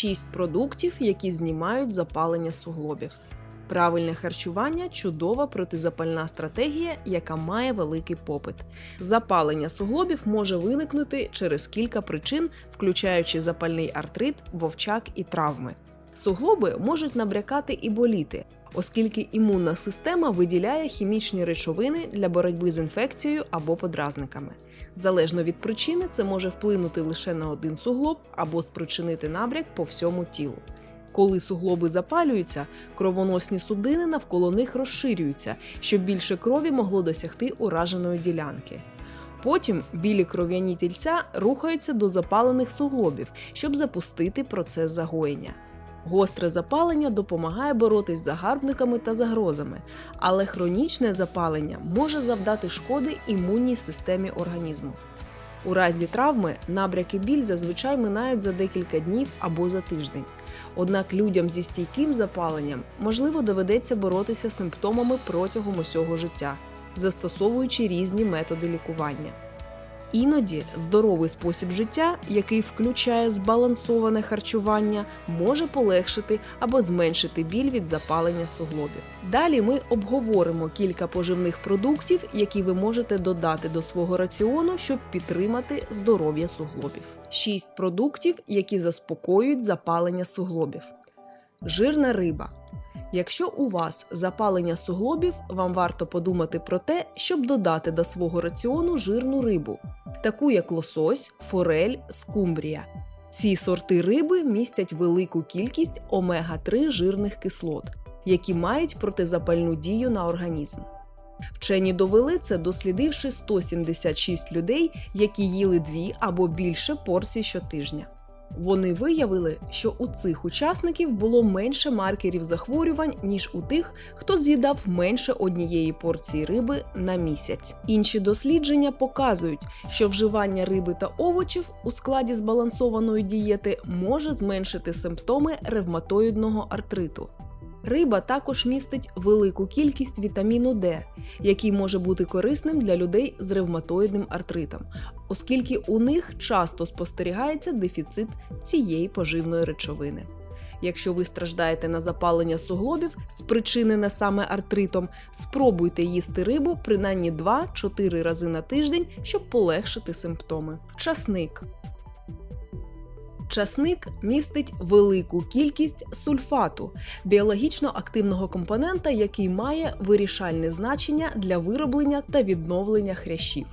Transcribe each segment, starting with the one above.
6 продуктів, які знімають запалення суглобів. Правильне харчування чудова протизапальна стратегія, яка має великий попит. Запалення суглобів може виникнути через кілька причин, включаючи запальний артрит, вовчак і травми. Суглоби можуть набрякати і боліти, оскільки імунна система виділяє хімічні речовини для боротьби з інфекцією або подразниками. Залежно від причини, це може вплинути лише на один суглоб або спричинити набряк по всьому тілу. Коли суглоби запалюються, кровоносні судини навколо них розширюються, щоб більше крові могло досягти ураженої ділянки. Потім білі кров'яні тільця рухаються до запалених суглобів, щоб запустити процес загоєння. Гостре запалення допомагає боротись з загарбниками та загрозами, але хронічне запалення може завдати шкоди імунній системі організму. У разі травми набряки біль зазвичай минають за декілька днів або за тиждень. Однак людям зі стійким запаленням можливо доведеться боротися з симптомами протягом усього життя, застосовуючи різні методи лікування. Іноді здоровий спосіб життя, який включає збалансоване харчування, може полегшити або зменшити біль від запалення суглобів. Далі ми обговоримо кілька поживних продуктів, які ви можете додати до свого раціону, щоб підтримати здоров'я суглобів. 6 продуктів, які заспокоюють запалення суглобів. Жирна риба. Якщо у вас запалення суглобів, вам варто подумати про те, щоб додати до свого раціону жирну рибу, таку як лосось, форель, скумбрія. Ці сорти риби містять велику кількість омега-3 жирних кислот, які мають протизапальну дію на організм. Вчені довели це, дослідивши 176 людей, які їли дві або більше порцій щотижня. Вони виявили, що у цих учасників було менше маркерів захворювань, ніж у тих, хто з'їдав менше однієї порції риби на місяць. Інші дослідження показують, що вживання риби та овочів у складі збалансованої дієти може зменшити симптоми ревматоїдного артриту. Риба також містить велику кількість вітаміну Д, який може бути корисним для людей з ревматоїдним артритом, оскільки у них часто спостерігається дефіцит цієї поживної речовини. Якщо ви страждаєте на запалення суглобів, спричинене саме артритом, спробуйте їсти рибу принаймні 2-4 рази на тиждень, щоб полегшити симптоми. Часник Часник містить велику кількість сульфату, біологічно активного компонента, який має вирішальне значення для вироблення та відновлення хрящів.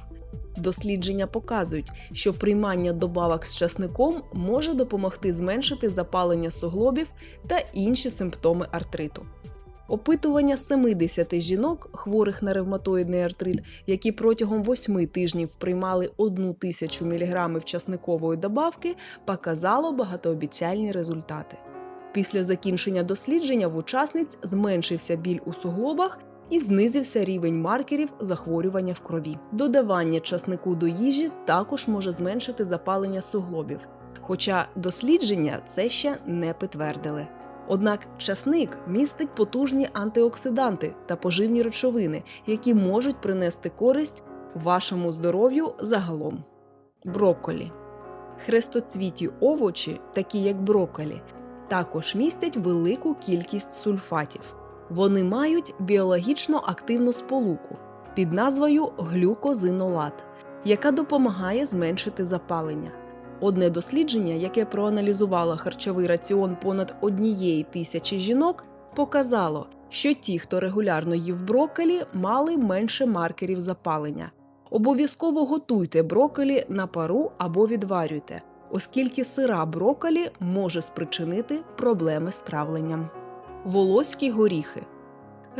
Дослідження показують, що приймання добавок з часником може допомогти зменшити запалення суглобів та інші симптоми артриту. Опитування 70 жінок, хворих на ревматоїдний артрит, які протягом 8 тижнів приймали 1 тисячу мг часникової добавки, показало багатообіцяльні результати. Після закінчення дослідження в учасниць зменшився біль у суглобах і знизився рівень маркерів захворювання в крові. Додавання часнику до їжі також може зменшити запалення суглобів, хоча дослідження це ще не підтвердили. Однак часник містить потужні антиоксиданти та поживні речовини, які можуть принести користь вашому здоров'ю загалом. Брокколі. Хрестоцвіті овочі, такі як брокколі, також містять велику кількість сульфатів. Вони мають біологічно активну сполуку під назвою глюкозинолат, яка допомагає зменшити запалення. Одне дослідження, яке проаналізувало харчовий раціон понад однієї тисячі жінок, показало, що ті, хто регулярно їв брокколі, мали менше маркерів запалення. Обов'язково готуйте брокколі на пару або відварюйте, оскільки сира брокколі може спричинити проблеми з травленням. Волоські горіхи.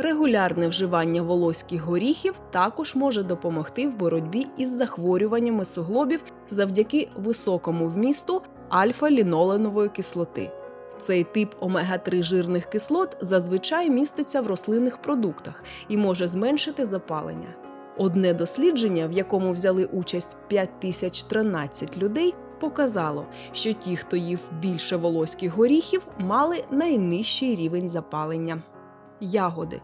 Регулярне вживання волоських горіхів також може допомогти в боротьбі із захворюваннями суглобів завдяки високому вмісту альфа-ліноленової кислоти. Цей тип омега-3 жирних кислот зазвичай міститься в рослинних продуктах і може зменшити запалення. Одне дослідження, в якому взяли участь 5013 людей, показало, що ті, хто їв більше волоських горіхів, мали найнижчий рівень запалення. Ягоди.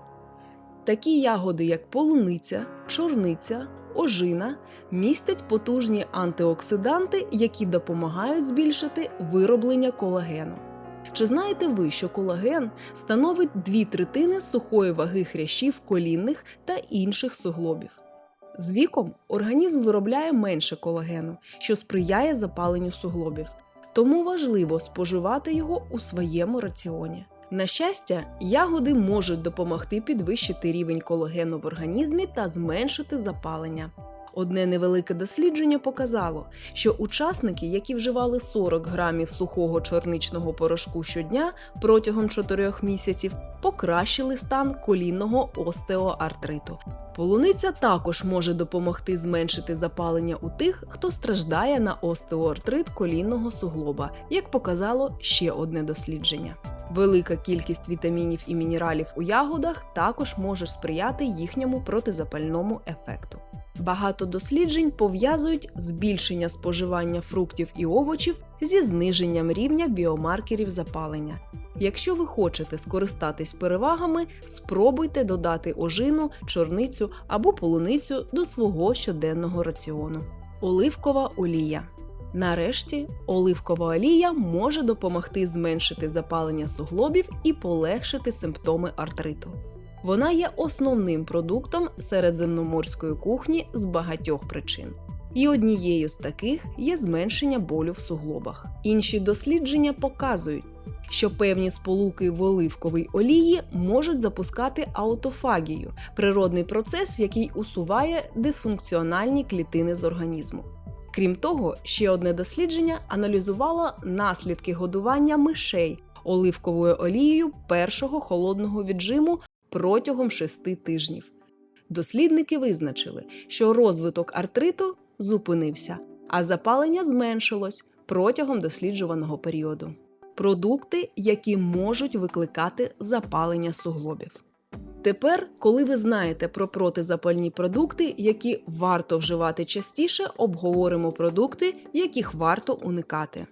Такі ягоди, як полуниця, чорниця, ожина, містять потужні антиоксиданти, які допомагають збільшити вироблення колагену. Чи знаєте ви, що колаген становить дві третини сухої ваги хрящів колінних та інших суглобів? З віком організм виробляє менше колагену, що сприяє запаленню суглобів, тому важливо споживати його у своєму раціоні. На щастя, ягоди можуть допомогти підвищити рівень колагену в організмі та зменшити запалення. Одне невелике дослідження показало, що учасники, які вживали 40 грамів сухого чорничного порошку щодня протягом 4 місяців, покращили стан колінного остеоартриту. Полуниця також може допомогти зменшити запалення у тих, хто страждає на остеоартрит колінного суглоба, як показало ще одне дослідження. Велика кількість вітамінів і мінералів у ягодах також може сприяти їхньому протизапальному ефекту. Багато досліджень пов'язують збільшення споживання фруктів і овочів зі зниженням рівня біомаркерів запалення. Якщо ви хочете скористатись перевагами, спробуйте додати ожину, чорницю або полуницю до свого щоденного раціону. Оливкова олія. Нарешті, оливкова олія може допомогти зменшити запалення суглобів і полегшити симптоми артриту. Вона є основним продуктом середземноморської кухні з багатьох причин. І однією з таких є зменшення болю в суглобах. Інші дослідження показують, що певні сполуки в оливковій олії можуть запускати аутофагію природний процес, який усуває дисфункціональні клітини з організму. Крім того, ще одне дослідження аналізувало наслідки годування мишей оливковою олією першого холодного віджиму протягом шести тижнів. Дослідники визначили, що розвиток артриту зупинився, а запалення зменшилось протягом досліджуваного періоду. Продукти, які можуть викликати запалення суглобів. Тепер, коли ви знаєте про протизапальні продукти, які варто вживати частіше, обговоримо продукти, яких варто уникати: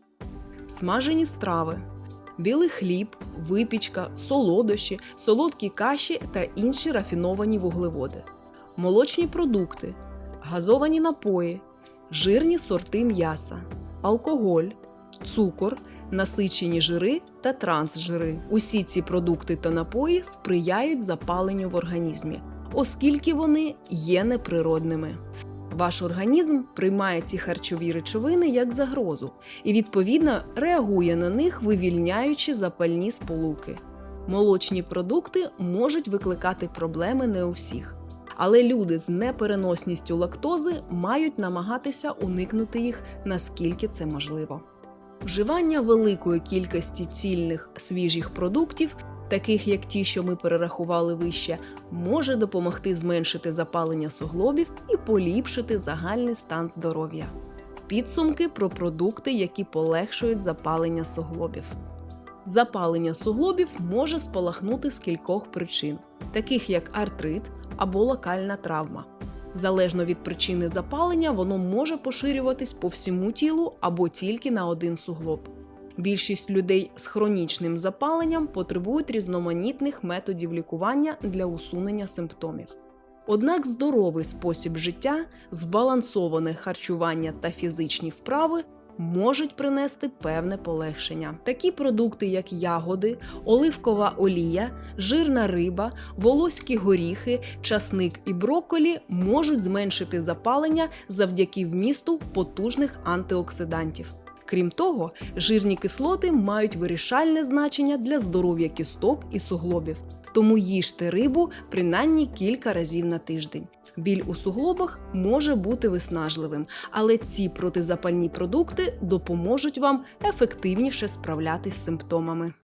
смажені страви, білий хліб, випічка, солодощі, солодкі каші та інші рафіновані вуглеводи, молочні продукти, газовані напої, жирні сорти м'яса, алкоголь, цукор, насичені жири та трансжири. Усі ці продукти та напої сприяють запаленню в організмі, оскільки вони є неприродними. Ваш організм приймає ці харчові речовини як загрозу і, відповідно, реагує на них, вивільняючи запальні сполуки. Молочні продукти можуть викликати проблеми не у всіх, але люди з непереносністю лактози мають намагатися уникнути їх наскільки це можливо. Вживання великої кількості цільних свіжих продуктів, таких як ті, що ми перерахували вище, може допомогти зменшити запалення суглобів і поліпшити загальний стан здоров'я. Підсумки про продукти, які полегшують запалення суглобів. Запалення суглобів може спалахнути з кількох причин, таких як артрит або локальна травма. Залежно від причини запалення, воно може поширюватись по всьому тілу або тільки на один суглоб. Більшість людей з хронічним запаленням потребують різноманітних методів лікування для усунення симптомів. Однак здоровий спосіб життя, збалансоване харчування та фізичні вправи можуть принести певне полегшення. Такі продукти, як ягоди, оливкова олія, жирна риба, волоські горіхи, часник і брокколі можуть зменшити запалення завдяки вмісту потужних антиоксидантів. Крім того, жирні кислоти мають вирішальне значення для здоров'я кісток і суглобів. Тому їжте рибу принаймні кілька разів на тиждень. Біль у суглобах може бути виснажливим, але ці протизапальні продукти допоможуть вам ефективніше справлятись з симптомами.